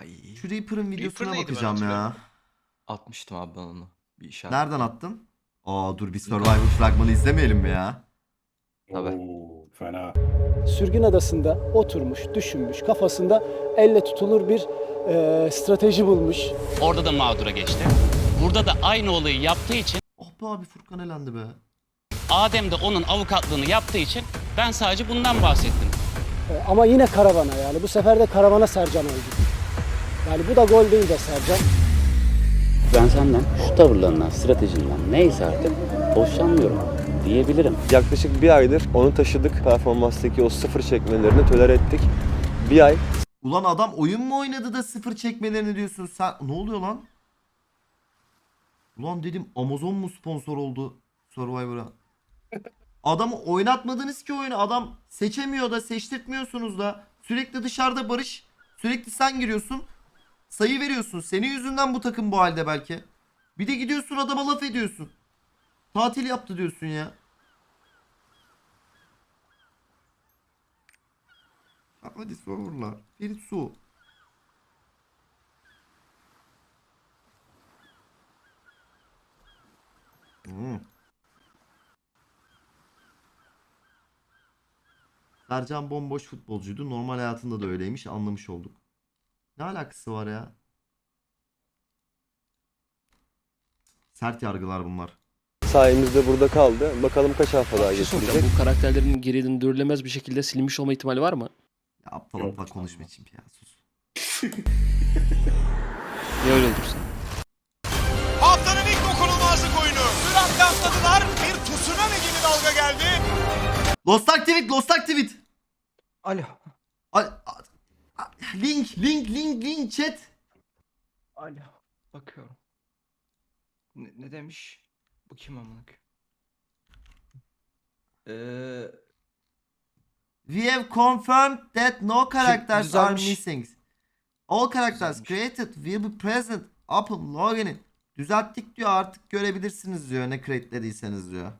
Ay. Şu Reaper'ın videosuna neydi ben bakacağım ya. hatırlamıyorum. Atmıştım abi ben onu. Bir işaret. Nereden attın? Aa dur bir Survivor fragmanı izlemeyelim mi ya? Tabii. Oo, fena. Sürgün adasında oturmuş, düşünmüş, kafasında elle tutulur bir e, strateji bulmuş. Orada da mağdura geçti. Burada da aynı olayı yaptığı için Oh be abi Furkan elendi be. Adem de onun avukatlığını yaptığı için ben sadece bundan bahsettim. E, ama yine karavana yani bu sefer de karavana Sercan oldu. Yani bu da gol değil de Sercan. Ben senden şu tavırlarından, stratejinden neyse artık hoşlanmıyorum diyebilirim. Yaklaşık bir aydır onu taşıdık. Performanstaki o sıfır çekmelerini tolere ettik. Bir ay Ulan adam oyun mu oynadı da sıfır çekmelerini diyorsun sen. Ne oluyor lan? Ulan dedim Amazon mu sponsor oldu Survivor'a? Adamı oynatmadınız ki oyunu. Adam seçemiyor da seçtirtmiyorsunuz da. Sürekli dışarıda Barış. Sürekli sen giriyorsun. Sayı veriyorsun. Senin yüzünden bu takım bu halde belki. Bir de gidiyorsun adama laf ediyorsun. Tatil yaptı diyorsun ya. Hadi sorurlar. Ferit su. Hmm. Sercan bomboş futbolcuydu. Normal hayatında da öyleymiş. Anlamış olduk. Ne alakası var ya? Sert yargılar bunlar. sayemizde burada kaldı. Bakalım kaç hafta daha şey geçirecek. Bu karakterlerin geri döndürülemez bir şekilde silinmiş olma ihtimali var mı? Ya aptal aptal konuşma için ya sus. Niye öyle olursa? Haftanın ilk dokunulmazlık oyunu. Süratle atladılar. Bir tsunami gibi dalga geldi. Lost Activit, Lost Activit. Alo. Al- a- a- Link, link, link, link chat. Alo. Bakıyorum. Ne, ne demiş? Bu kim amına koyayım? Eee We have confirmed that no characters are düzelmiş. missing. All characters Düzelmiş. created will be present upon login. Düzelttik diyor artık görebilirsiniz diyor ne create'lediyseniz diyor.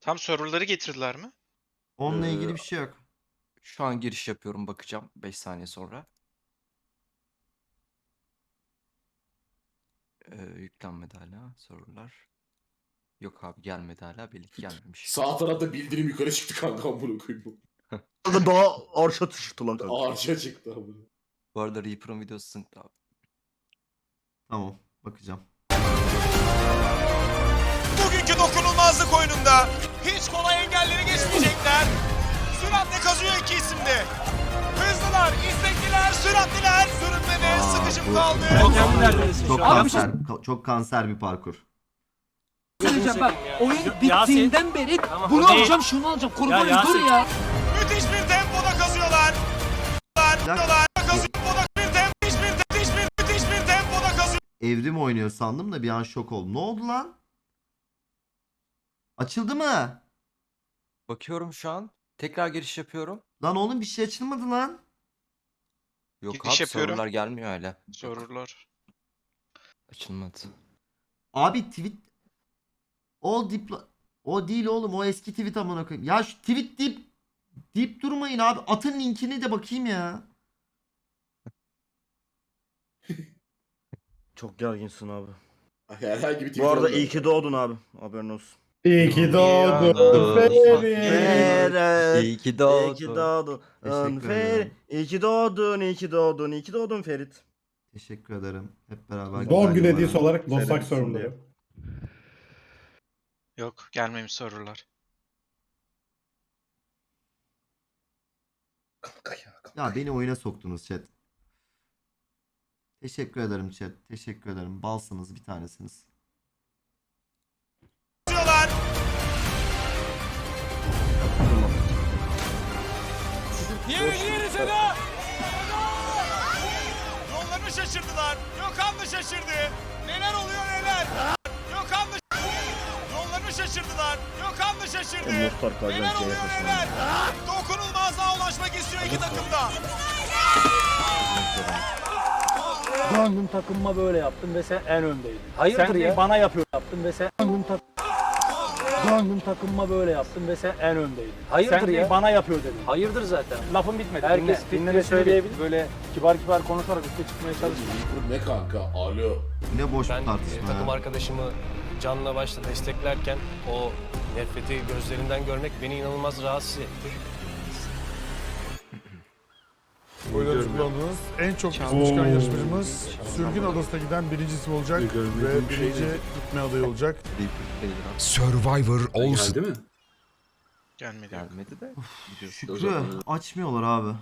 Tam serverları getirdiler mi? Onunla Ee, ilgili bir şey yok. Şu an giriş yapıyorum bakacağım 5 saniye sonra. Ee, yüklenmedi hala sorular. Yok abi gelmedi hala belli ki gelmemiş. Sağ tarafta bildirim yukarı çıktı kanka amına koyayım. Daha arşa çıktı lan kanka. Arşa çıktı amına. Bu arada Reaper'ın videosu synced abi. Tamam bakacağım. Bugünkü dokunulmazlık oyununda hiç kolay engelleri geçmeyecekler. İstekliler, süratliler. Sürünmede Aa, sıkışıp bu- kaldı. Çok Abi bir şey- kanser, ka- çok kanser bir parkur. Söyleyeceğim bak oyun bittiğinden beri bunu alacağım şunu alacağım kurban dur ya. Müthiş bir tempoda kazıyorlar. Kazıyorlar, kazıyor. Tempoda bir tempo, müthiş bir, müthiş bir, müthiş bir tempoda kazıyor. Evrim oynuyor sandım da bir an şok oldum. Ne oldu lan? Açıldı mı? Bakıyorum şu an. Tekrar giriş yapıyorum. Lan oğlum bir şey açılmadı lan. Yok Giriş abi yapıyorum. sorular gelmiyor hala. Sorurlar. Açılmadı. Abi tweet o diplo o değil oğlum o eski tweet amına koyayım. Ya şu tweet deyip deyip durmayın abi. Atın linkini de bakayım ya. Çok gerginsin abi. Herhangi bir Bu arada iyi ki doğdun abi. Haberin olsun. İyi ki doğdun Ferit. İyi ki İyi ki doğdun. doğdun. Teşekkür Ferit. ederim. İyi ki doğdun, iyi ki doğdun, iyi ki doğdun Ferit. Teşekkür ederim. Hep beraber Doğum günü hediyesi olarak serverları. diye. Yok, gelmemiş sorurlar. Kanka ya. Ya beni oyuna soktunuz chat. Teşekkür ederim chat. Teşekkür ederim. Balsınız bir tanesiniz. Yollarını şaşırdılar. Gökhan da şaşırdı. Neler oluyor neler? Gökhan da Yollarını şaşırdılar. Gökhan da şaşırdı. Neler oluyor neler? Dokunulmazlığa ulaşmak istiyor iki takım da. Döndüm takımıma böyle yaptım ve sen en öndeydin. Hayırdır sen ya? bana yapıyor yaptım ve sen döndüm tak Gün takımıma böyle yaptım ve sen en öndeydin. Hayırdır sen ya? bana yapıyor dedin. Hayırdır zaten. Lafım bitmedi. Herkes dinle, dinle söyleyebilir. Böyle kibar kibar konuşarak üste çıkmaya çalışma. Ne kanka? Alo. Ne boş bir Ben tartışma e, takım ya. arkadaşımı canla başla desteklerken o nefreti gözlerinden görmek beni inanılmaz rahatsız etti. Oyları kullandınız. En çok bizim çıkan yarışmacımız Sürgün Adası'na giden birincisi olacak ve birinci gitme adayı olacak. Survivor All Geldi mi? Gelmedi. Gelmedi de. Şükrü açmıyorlar abi.